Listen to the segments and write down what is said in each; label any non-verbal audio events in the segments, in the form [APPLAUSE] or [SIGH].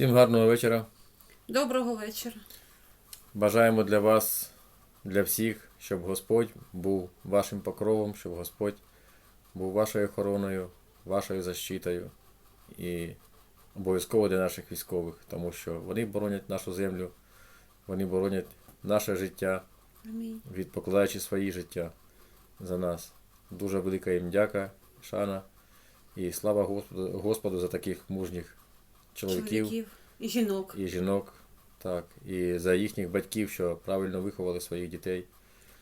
Всім гарного вечора. Доброго вечора. Бажаємо для вас, для всіх, щоб Господь був вашим покровом, щоб Господь був вашою охороною, вашою защитою і обов'язково для наших військових, тому що вони боронять нашу землю, вони боронять наше життя, Амінь. від покладаючи свої життя за нас. Дуже велика їм дяка, шана і слава Господу, Господу за таких мужніх чоловіків Чоловіків і жінок. і жінок, так, і за їхніх батьків, що правильно виховали своїх дітей.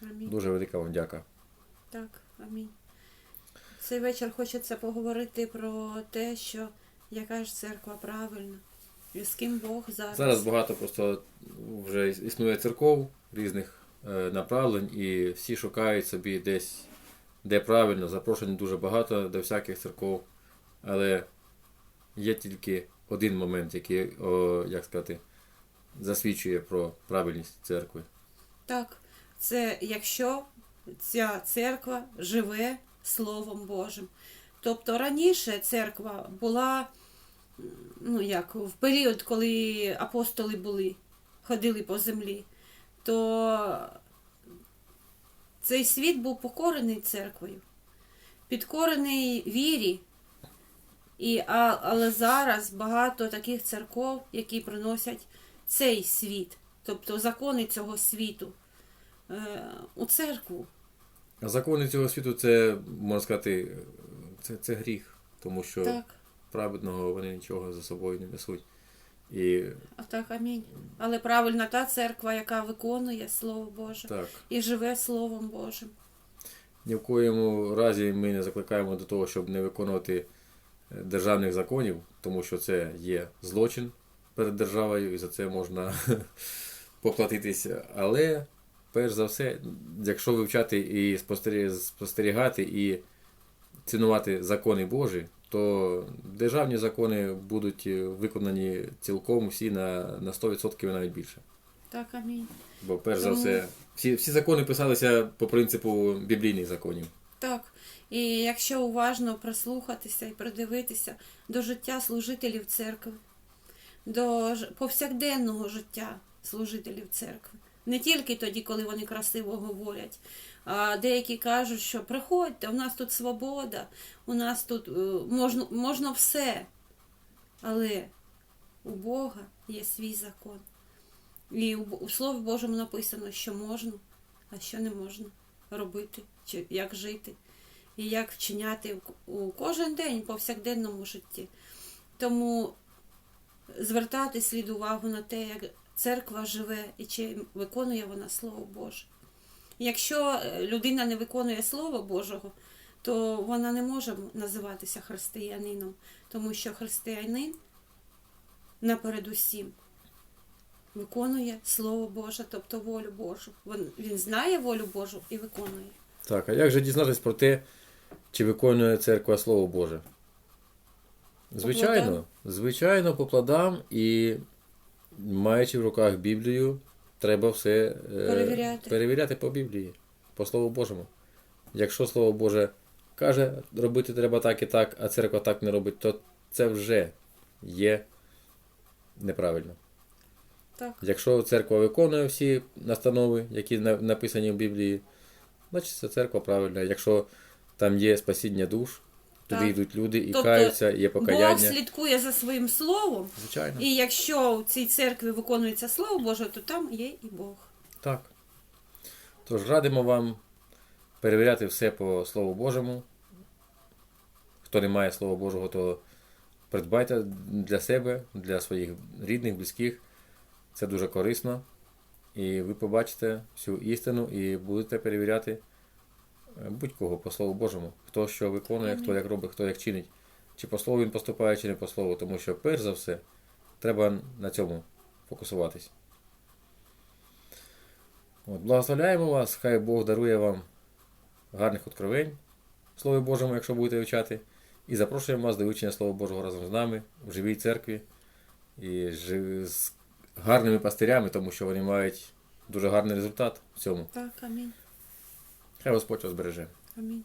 Амінь. Дуже велика вам дяка. Так, амінь. Цей вечір хочеться поговорити про те, що яка ж церква правильна, і з ким Бог зараз. Зараз багато просто вже існує церков різних е, направлень, і всі шукають собі десь, де правильно. Запрошень дуже багато до всяких церков, але є тільки один момент, який, о, як сказати, засвідчує про правильність церкви. Так, це якщо ця церква живе Словом Божим. Тобто раніше церква була, ну як, в період, коли апостоли були, ходили по землі, то цей світ був покорений церквою, підкорений вірі. І, а, але зараз багато таких церков, які приносять цей світ, тобто закони цього світу е, у церкву. А закони цього світу це, можна сказати, це, це гріх, тому що Так, праведного вони нічого за собою не несуть. І а так, амінь. Але правильна та церква, яка виконує Слово Боже так, і живе Словом Божим. ні в коєму разі ми не закликаємо до того, щоб не виконувати державних законів, тому що це є злочин перед державою, і за це можна [LAUGHS] поплатитися. Але перш за все, якщо вивчати і спостерігати і цінувати закони Божі, то державні закони будуть виконані цілком всі на, на 100% і навіть більше. Так, амінь. Бо перш за все, всі, всі закони писалися по принципу біблійних законів. Так. І якщо уважно прислухатися і придивитися до життя служителів церкви, до повсякденного життя служителів церкви. Не тільки тоді, коли вони красиво говорять, а деякі кажуть, що приходьте, у нас тут свобода, у нас тут е, можна, можна все. Але у Бога є свій закон. І у, Слові Божому написано, що можна, а що не можна робити, чи як жити, і як вчиняти у- у кожен день в повсякденному житті. Тому звертати слід увагу на те, як церква живе і чи виконує вона Слово Боже. Якщо е, людина не виконує Слово Божого, то вона не може називатися християнином, тому що християнин напередусім виконує Слово Боже, тобто волю Божу. Він, він знає волю Божу і виконує. Так, а як же дізнатись про те, чи виконує церква Слово Боже? Звичайно, плодам? звичайно, по плодам і маючи в руках Біблію, треба все е, Перевіряти. перевіряти по Біблії, по Слову Божому. Якщо Слово Боже каже, робити треба так і так, а церква так не робить, то це вже є неправильно. Так. Якщо церква виконує всі настанови, які написані в Біблії, значить це церква правильна. Якщо там є спасіння душ, туди Так. йдуть люди і Тобто каються, є Бог покаяння. слідкує за своїм словом, Звичайно. і якщо у цій церкві виконується Слово Боже, то там є і Бог. Так. Тож радимо вам перевіряти все по Слову Божому. Хто не має Слова Божого, то придбайте для себе, для своїх рідних, близьких. Це дуже корисно. І ви побачите всю істину і будете перевіряти е, будь-кого по Слову Божому. Хто що виконує, хто як робить, хто як чинить. Чи по слову він поступає, чи не по слову. Тому що, перш за все, треба на цьому фокусуватись. От, благословляємо вас, хай Бог дарує вам гарних откровень в Слові Божому, якщо будете вивчати. І запрошуємо вас до вивчення Слова Божого разом з нами в живій церкві і з гарними пастирями, тому що вони мають дуже гарний результат в цьому. Так, амінь. Хай Господь вас береже. Амінь.